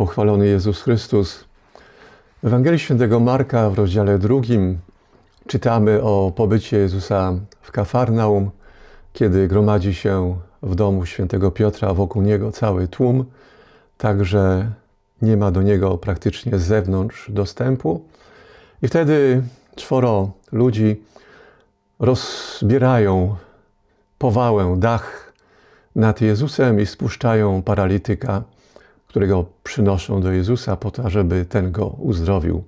pochwalony Jezus Chrystus. W Ewangelii Świętego Marka w rozdziale drugim czytamy o pobycie Jezusa w Kafarnaum, kiedy gromadzi się w domu świętego Piotra, wokół niego cały tłum, także nie ma do niego praktycznie z zewnątrz dostępu. I wtedy czworo ludzi rozbierają powałę, dach nad Jezusem i spuszczają paralityka, którego przynoszą do Jezusa po to, żeby ten go uzdrowił.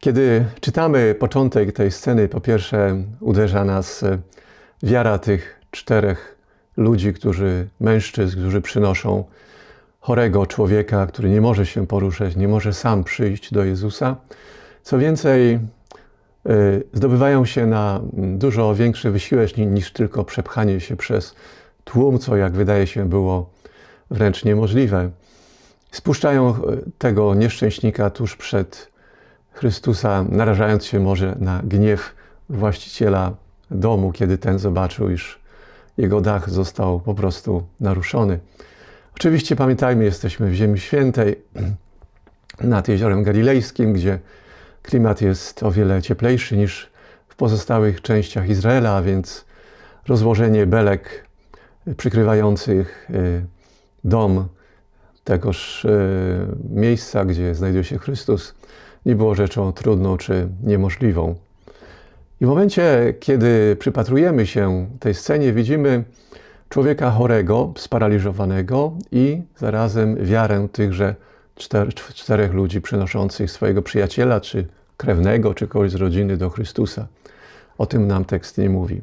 Kiedy czytamy początek tej sceny, po pierwsze uderza nas wiara tych czterech ludzi, którzy, mężczyzn, którzy przynoszą chorego człowieka, który nie może się poruszać, nie może sam przyjść do Jezusa. Co więcej, y, zdobywają się na dużo większy wysiłek niż tylko przepchanie się przez tłum, co jak wydaje się było wręcz niemożliwe. Spuszczają y, tego nieszczęśnika tuż przed Chrystusa, narażając się może na gniew właściciela domu, kiedy ten zobaczył, iż jego dach został po prostu naruszony. Oczywiście pamiętajmy, jesteśmy w Ziemi Świętej, nad Jeziorem Galilejskim, gdzie klimat jest o wiele cieplejszy niż w pozostałych częściach Izraela, a więc rozłożenie belek przykrywających y, dom tegoż y, miejsca, gdzie znajduje się Chrystus, nie było rzeczą trudną czy niemożliwą. I w momencie, kiedy przypatrujemy się tej scenie, widzimy człowieka chorego, sparaliżowanego i zarazem wiarę tychże czter, czterech ludzi przynoszących swojego przyjaciela, czy krewnego, czy kogoś z rodziny do Chrystusa. O tym nam tekst nie mówi.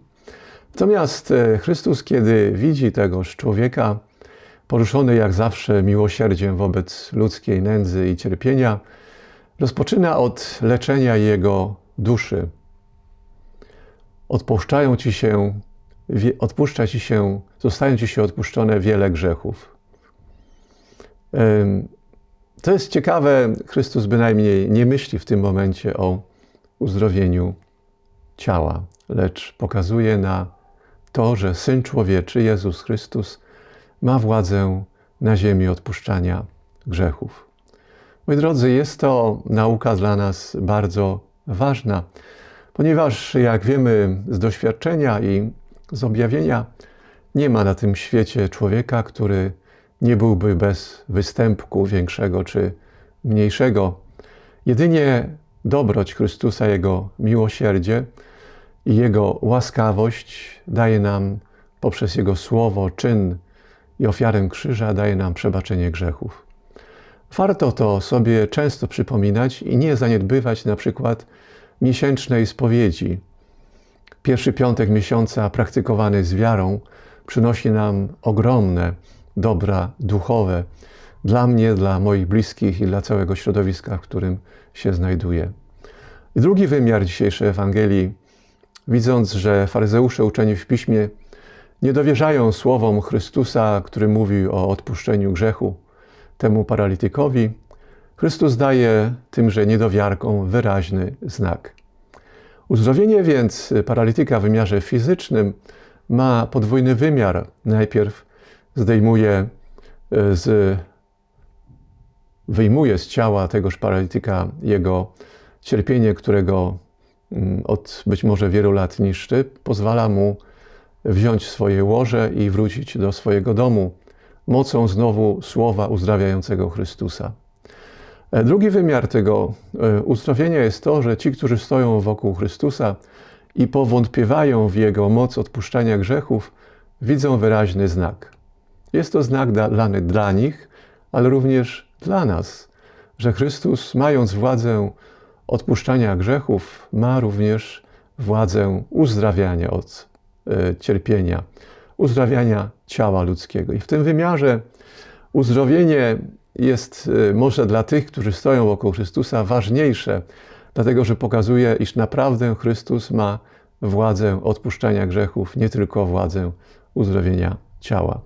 Natomiast e, Chrystus, kiedy widzi tegoż człowieka, poruszony jak zawsze miłosierdziem wobec ludzkiej nędzy i cierpienia, rozpoczyna od leczenia jego duszy. Odpuszczają ci się, odpuszcza ci się, zostają ci się odpuszczone wiele grzechów. To jest ciekawe, Chrystus bynajmniej nie myśli w tym momencie o uzdrowieniu ciała, lecz pokazuje na to, że Syn Człowieczy, Jezus Chrystus, ma władzę na ziemi odpuszczania grzechów. Moi drodzy, jest to nauka dla nas bardzo ważna, ponieważ, jak wiemy z doświadczenia i z objawienia, nie ma na tym świecie człowieka, który nie byłby bez występku większego czy mniejszego. Jedynie dobroć Chrystusa, Jego miłosierdzie i Jego łaskawość daje nam poprzez Jego słowo, czyn i ofiarę krzyża, daje nam przebaczenie grzechów. Warto to sobie często przypominać i nie zaniedbywać na przykład miesięcznej spowiedzi. Pierwszy piątek miesiąca praktykowany z wiarą przynosi nam ogromne dobra duchowe dla mnie, dla moich bliskich i dla całego środowiska, w którym się znajduję. Drugi wymiar dzisiejszej Ewangelii, widząc, że faryzeusze uczeni w piśmie nie dowierzają słowom Chrystusa, który mówił o odpuszczeniu grzechu temu paralitykowi, Chrystus daje tymże niedowiarkom wyraźny znak. Uzdrowienie więc paralityka w wymiarze fizycznym ma podwójny wymiar. Najpierw zdejmuje e, z, wyjmuje z ciała tegoż paralityka jego cierpienie, którego mm, od być może wielu lat niszczy, pozwala mu wziąć swoje łoże i wrócić do swojego domu mocą znowu słowa uzdrawiającego Chrystusa. E, drugi wymiar tego e, uzdrowienia jest to, że ci, którzy stoją wokół Chrystusa i powątpiewają w Jego moc odpuszczania grzechów, widzą wyraźny znak. Jest to znak dany dla nich, ale również dla nas, że Chrystus, mając władzę odpuszczania grzechów, ma również władzę uzdrawiania od cierpienia, uzdrawiania ciała ludzkiego. I w tym wymiarze uzdrowienie jest e, może dla tych, którzy stoją wokół Chrystusa, ważniejsze, dlatego że pokazuje, iż naprawdę Chrystus ma władzę odpuszczania grzechów, nie tylko władzę uzdrowienia ciała.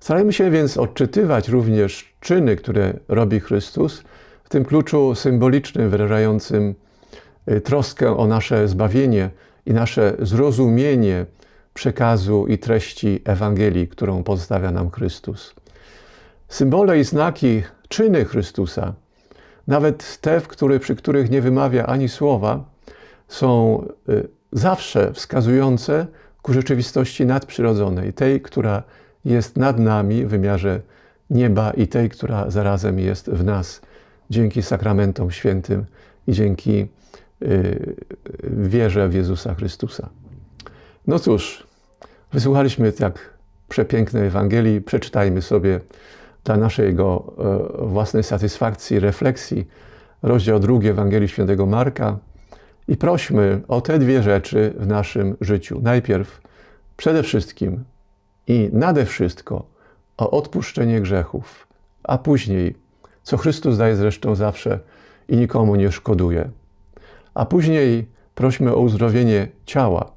Starajmy się więc odczytywać również czyny, które robi Chrystus, w tym kluczu symbolicznym, wyrażającym y, troskę o nasze zbawienie i nasze zrozumienie przekazu i treści Ewangelii, którą pozostawia nam Chrystus. Symbole i znaki czyny Chrystusa, nawet te, w który, przy których nie wymawia ani słowa, są y, zawsze wskazujące ku rzeczywistości nadprzyrodzonej, tej, która jest nad nami w wymiarze nieba i tej, która zarazem jest w nas dzięki sakramentom świętym i dzięki y, wierze w Jezusa Chrystusa. No cóż, wysłuchaliśmy tak przepięknej Ewangelii, przeczytajmy sobie dla naszego e, własnej satysfakcji, refleksji rozdział drugi Ewangelii Świętego Marka i prośmy o te dwie rzeczy w naszym życiu. Najpierw, przede wszystkim i nade wszystko o odpuszczenie grzechów, a później, co Chrystus daje zresztą zawsze i nikomu nie szkoduje. A później prośmy o uzdrowienie ciała,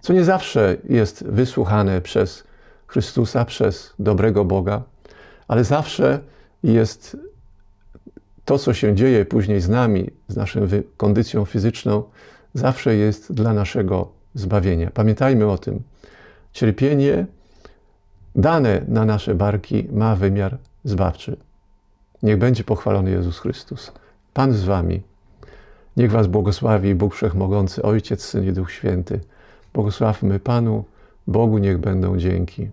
co nie zawsze jest wysłuchane przez Chrystusa, przez dobrego Boga, ale zawsze jest to, co się dzieje później z nami, z naszą kondycją fizyczną, zawsze jest dla naszego zbawienia. Pamiętajmy o tym. Cierpienie dane na nasze barki ma wymiar zbawczy. Niech będzie pochwalony Jezus Chrystus. Pan z Wami. Niech Was błogosławi Bóg Wszechmogący, Ojciec, Syn i Duch Święty. Błogosławmy Panu, Bogu niech będą dzięki.